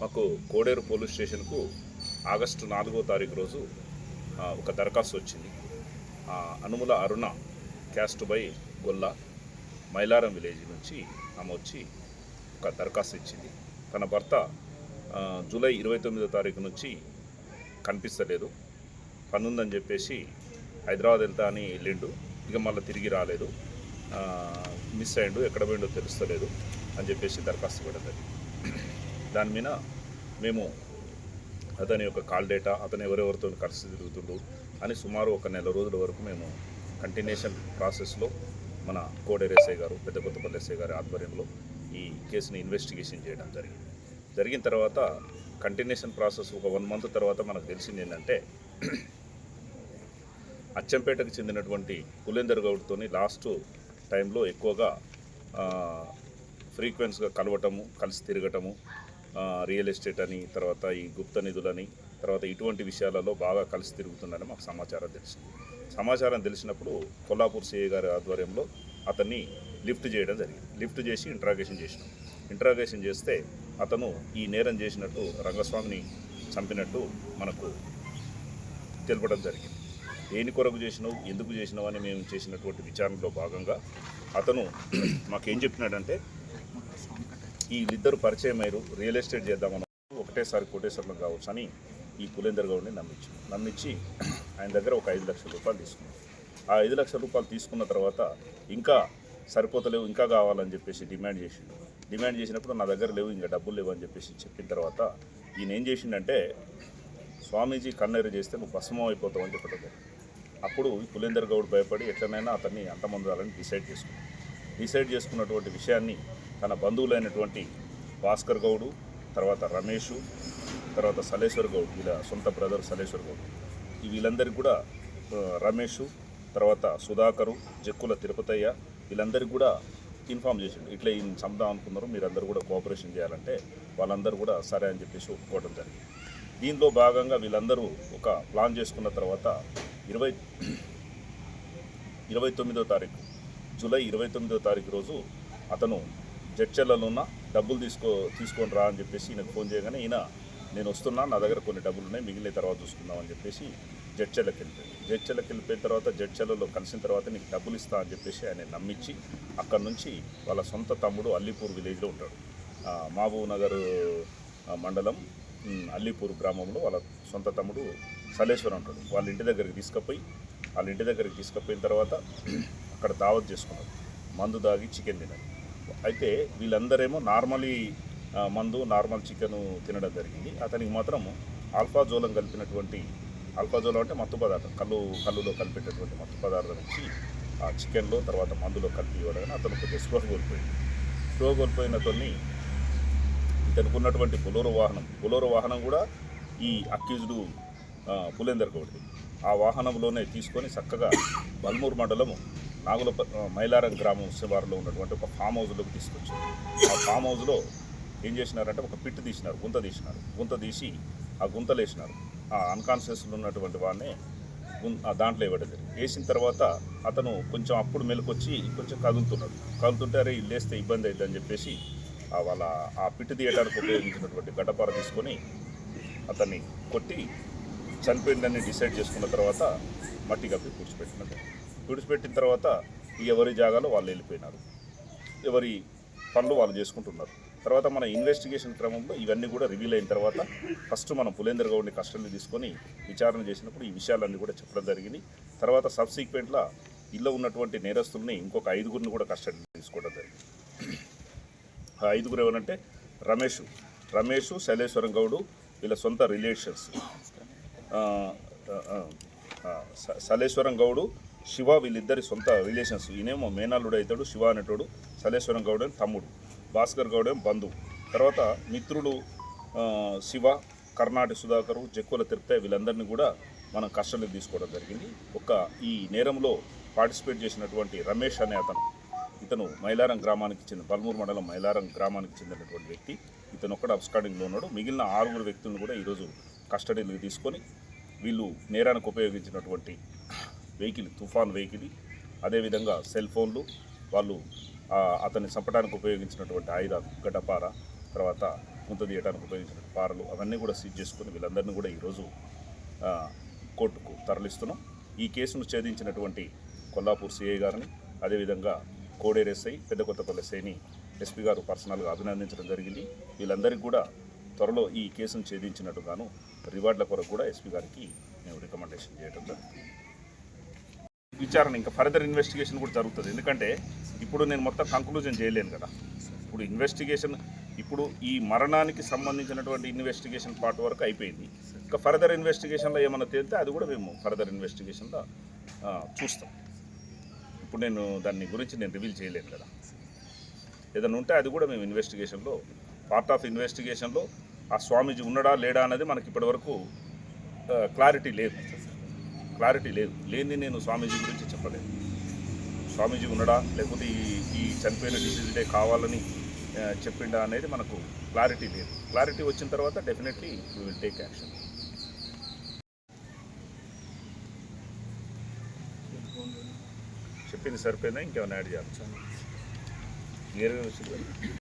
మాకు కోడేరు పోలీస్ స్టేషన్కు ఆగస్టు నాలుగో తారీఖు రోజు ఒక దరఖాస్తు వచ్చింది. ఆ, Anumula Aruna caste by Golla Mailaram village నుంచి ఆమె వచ్చి ఒక దరఖాస్తు ఇచ్చింది. తన భర్త జూలై ఇరవై తొమ్మిదో తారీఖు నుంచి కనిపిస్తలేదు. పనుందని చెప్పేసి హైదరాబాద్ వెళ్తా అని వెళ్ళిండు. ఇక మళ్ళీ తిరిగి రాలేదు. మిస్ అయ్యిండు ఎక్కడ పోయిండో తెలుస్తలేదు అని చెప్పేసి దరఖాస్తు పెట్టలేదు దాని మీద మేము అతని యొక్క కాల్ డేటా అతను ఎవరెవరితో కలిసి తిరుగుతుండు అని సుమారు ఒక నెల రోజుల వరకు మేము కంటిన్యూషన్ ప్రాసెస్లో మన కోడేరు ఎస్ఐ గారు పెద్ద కొత్తపల్లి ఎస్ఐ గారి ఆధ్వర్యంలో ఈ కేసుని ఇన్వెస్టిగేషన్ చేయడం జరిగింది. జరిగిన తర్వాత కంటిన్యూషన్ ప్రాసెస్ ఒక వన్ మంత్ తర్వాత మనకు తెలిసింది ఏంటంటే అచ్చంపేటకు చెందినటువంటి కులేందర్ గౌడ్తోని లాస్ట్ టైంలో ఎక్కువగా ఫ్రీక్వెన్స్గా కలవటము కలిసి తిరగటము రియల్ ఎస్టేట్ అని తర్వాత ఈ గుప్త నిధులని తర్వాత ఇటువంటి విషయాలలో బాగా కలిసి తిరుగుతుందని మాకు సమాచారం తెలిసింది సమాచారం తెలిసినప్పుడు కొల్లాపూర్ సిఐ గారి ఆధ్వర్యంలో అతన్ని లిఫ్ట్ చేయడం జరిగింది. లిఫ్ట్ చేసి ఇంట్రాగేషన్ చేసినాం. ఇంట్రాగేషన్ చేస్తే అతను ఈ నేరం చేసినట్టు రంగస్వామిని చంపినట్టు మనకు తెలపడం జరిగింది. దేని కొరకు చేసినావు ఎందుకు చేసినావు అని మేము చేసినటువంటి విచారణలో భాగంగా అతను మాకేం చెప్పినాడంటే వీళ్ళిద్దరు పరిచయం అయ్యారు. రియల్ ఎస్టేట్ చేద్దామని ఒకటేసారి కోటేశ్వరంలో కావచ్చు అని ఈ పులేందర్ గౌడ్ని నమ్మించి నమ్మించి ఆయన దగ్గర ఒక ఐదు లక్షల రూపాయలు తీసుకున్నాం ఆ ఐదు లక్షల రూపాయలు తీసుకున్న తర్వాత ఇంకా సరిపోతలేవు ఇంకా కావాలని చెప్పేసి డిమాండ్ చేసిండు. డిమాండ్ చేసినప్పుడు నా దగ్గర లేవు ఇంకా డబ్బులు లేవు అని చెప్పేసి చెప్పిన తర్వాత ఈయన ఏం చేసిండంటే స్వామీజీ కన్నెరు చేస్తే నువ్వు భస్మం అయిపోతావు అని చెప్పడం అప్పుడు కులేందర్ పులేందర్ గౌడ్ భయపడి ఎట్లనైనా అతన్ని అంతమందాలని డిసైడ్ చేసుకున్నాను డిసైడ్ చేసుకున్నటువంటి విషయాన్ని తన బంధువులైనటువంటి భాస్కర్ గౌడు తర్వాత రమేషు తర్వాత సలేశ్వర్ గౌడ్ వీళ్ళ సొంత బ్రదర్ సలేశ్వర్ గౌడ్. వీళ్ళందరికీ కూడా రమేష్ రమేషు తర్వాత సుధాకరు జక్కుల తిరుపతయ్య వీళ్ళందరికీ కూడా ఇన్ఫామ్ చేసిండు. ఇట్లా ఈయన చంపుదాం అనుకున్నారు. మీరందరూ కూడా కోఆపరేషన్ చేయాలంటే వాళ్ళందరూ కూడా సరే అని చెప్పేసి ఒప్పుకోవడం జరిగింది. దీనిలో భాగంగా వీళ్ళందరూ ఒక ప్లాన్ చేసుకున్న తర్వాత ఇరవై ఇరవై తొమ్మిదో తారీఖు జూలై ఇరవై తొమ్మిదో తారీఖు రోజు అతను జడ్చర్లలో ఉన్న డబ్బులు తీసుకో తీసుకొని రా అని చెప్పేసి ఈయనకు ఫోన్ చేయగానే ఈయన నేను వస్తున్నా నా దగ్గర కొన్ని డబ్బులు ఉన్నాయి మిగిలిన తర్వాత చూసుకుందాం అని చెప్పేసి జడ్చర్లకు వెళ్ళిపోయింది జడ్చర్లకు వెళ్ళిపోయిన తర్వాత జడ్చర్లలో కలిసిన తర్వాత నీకు డబ్బులు ఇస్తా అని చెప్పేసి ఆయన నమ్మించి అక్కడి నుంచి వాళ్ళ సొంత తమ్ముడు అల్లీపూర్ విలేజ్లో ఉంటాడు. ఆ, మహబూబ్ నగర్ మండలం అల్లిపూర్ గ్రామంలో వాళ్ళ సొంత తమ్ముడు సలేశ్వరం ఉంటాడు. వాళ్ళ ఇంటి దగ్గరికి తీసుకుపోయి వాళ్ళ ఇంటి దగ్గరికి తీసుకుపోయిన తర్వాత అక్కడ దావత్ చేసుకున్నారు. మందు దాగి చికెన్ తినరు అయితే వీళ్ళందరేమో నార్మలీ మందు నార్మల్ చికెన్ తినడం జరిగింది. అతనికి మాత్రం ఆల్ఫాజోలం కలిపినటువంటి ఆల్ఫాజోలం అంటే మత్తు పదార్థం కళ్ళు కళ్ళులో కలిపేటటువంటి మత్తు పదార్థం ఇచ్చి ఆ చికెన్లో తర్వాత మందులో కలిపి ఇవ్వడం అతను కొద్దిగా స్పృహ కోల్పోయింది స్పృహ కోల్పోయిన కొన్ని ఇతనికి ఉన్నటువంటి వాహనం బొలోరో వాహనం కూడా ఈ అక్యూజ్డు పులేందర్ గౌడ్ది ఆ వాహనంలోనే తీసుకొని చక్కగా బల్మూర్ మండలము నాగుల మైలారం గ్రామం శివారులో ఉన్నటువంటి ఒక ఫామ్ హౌస్లోకి తీసుకొచ్చారు. ఆ ఫామ్ హౌస్లో ఏం చేసినారంటే ఒక పిట్టు తీసినారు గుంత తీసినారు. గుంత తీసి ఆ గుంతలు వేసినారు ఆ అన్కాన్షియస్లో ఉన్నటువంటి వాడిని గుం- ఆ దాంట్లో ఇవ్వడం జరిగింది. వేసిన తర్వాత అతను కొంచెం అప్పుడు మెలకొచ్చి కొంచెం కదులుతున్నాడు. కదులుతుంటే అరే లేస్తే ఇబ్బంది అవుతుంది అని చెప్పేసి ఆ వాళ్ళ ఆ పిట్టు తీయడానికి ఉపయోగించినటువంటి గడ్డపార తీసుకొని అతన్ని కొట్టి చనిపోయిందని డిసైడ్ చేసుకున్న తర్వాత మట్టి కప్పి కూర్చిపెట్టినట్టు విడిచిపెట్టిన తర్వాత ఎవరి జాగాలో వాళ్ళు వెళ్ళిపోయినారు. ఎవరి పనులు వాళ్ళు చేసుకుంటున్నారు. తర్వాత మన ఇన్వెస్టిగేషన్ క్రమంలో ఇవన్నీ కూడా రివీల్ అయిన తర్వాత ఫస్ట్ మనం పులేందర్ గౌడ్ని కస్టడీ తీసుకొని విచారణ చేసినప్పుడు ఈ విషయాలన్నీ కూడా చెప్పడం జరిగింది. తర్వాత సబ్సీక్వెంట్లా ఇల్లు ఉన్నటువంటి నేరస్తుల్ని ఇంకొక ఐదుగురిని కూడా కస్టడీ తీసుకోవడం జరిగింది. ఆ ఐదుగురు ఎవరంటే రమేష్. రమేష్ శైలేశ్వరం గౌడు వీళ్ళ సొంత రిలేషన్స్ శలేశ్వరం గౌడు శివ వీళ్ళిద్దరి సొంత రిలేషన్స్ ఈయనేమో మేనాలుడు అవుతాడు శివ అనేటోడు సలేశ్వరం గౌడ్ తమ్ముడు భాస్కర్ గౌడ్ బంధువు. తర్వాత మిత్రుడు శివ కర్ణాటి సుధాకరు జక్కుల తిరుపతి వీళ్ళందరినీ కూడా మనం కస్టడీకి తీసుకోవడం జరిగింది. ఒక ఈ నేరంలో పార్టిసిపేట్ చేసినటువంటి రమేష్ అనే అతను ఇతను మైలారం గ్రామానికి చెందిన బల్మూరు మండలం మైలారం గ్రామానికి చెందినటువంటి వ్యక్తి. ఇతను ఒక్కడ అబ్స్కాండింగ్లో ఉన్నాడు. మిగిలిన ఆరుగురు వ్యక్తులను కూడా ఈరోజు కస్టడీలోకి తీసుకొని వీళ్ళు నేరానికి ఉపయోగించినటువంటి వెహికల్ తుఫాన్ వెహికల్ అదేవిధంగా సెల్ ఫోన్లు వాళ్ళు అతన్ని చంపడానికి ఉపయోగించినటువంటి ఆయుధాలు గడ్డపార తర్వాత ముంత తీయడానికి ఉపయోగించిన పారలు అవన్నీ కూడా సీజ్ చేసుకుని వీళ్ళందరినీ కూడా ఈరోజు కోర్టుకు తరలిస్తున్నాం. ఈ కేసును ఛేదించినటువంటి కొల్లాపూర్ సిఐ గారిని అదేవిధంగా కోడేరు ఎస్ఐ పెద్ద కొత్తపల్లి ఎస్ఐని ఎస్పీ గారు పర్సనల్గా అభినందించడం జరిగింది. వీళ్ళందరికీ కూడా త్వరలో ఈ కేసును ఛేదించినట్టుగాను రివార్డుల కొరకు కూడా ఎస్పీ గారికి మేము రికమెండేషన్ చేయడం జరిగింది విచారణ ఇంకా ఫర్దర్ ఇన్వెస్టిగేషన్ కూడా జరుగుతుంది. ఎందుకంటే ఇప్పుడు నేను మొత్తం కంక్లూజన్ చేయలేను కదా. ఇప్పుడు ఇన్వెస్టిగేషన్ ఇప్పుడు ఈ మరణానికి సంబంధించినటువంటి ఇన్వెస్టిగేషన్ పార్ట్ వరకు అయిపోయింది. ఇంకా ఫర్దర్ ఇన్వెస్టిగేషన్లో ఏమైనా తేలితే అది కూడా మేము ఫర్దర్ ఇన్వెస్టిగేషన్లో చూస్తాం. ఇప్పుడు నేను దాన్ని గురించి నేను రివీల్ చేయలేను కదా. ఏదైనా ఉంటే అది కూడా మేము ఇన్వెస్టిగేషన్లో పార్ట్ ఆఫ్ ఇన్వెస్టిగేషన్లో ఆ స్వామీజీ ఉన్నాడా లేడా అనేది మనకి ఇప్పటివరకు క్లారిటీ లేదు. క్లారిటీ లేదు. లేని నేను స్వామీజీ గురించి చెప్పలేదు. స్వామీజీ ఉన్నాడా? లేకపోతే ఈ ఈ చనిపోయిన డిసీజ్డే కావాలని చెప్పిండా అనేది మనకు క్లారిటీ లేదు. క్లారిటీ వచ్చిన తర్వాత definitely you will take action చెప్పింది సరిపోయిందా? ఇంకేమైనా యాడ్ చేయాలి? నేరుగా వచ్చింది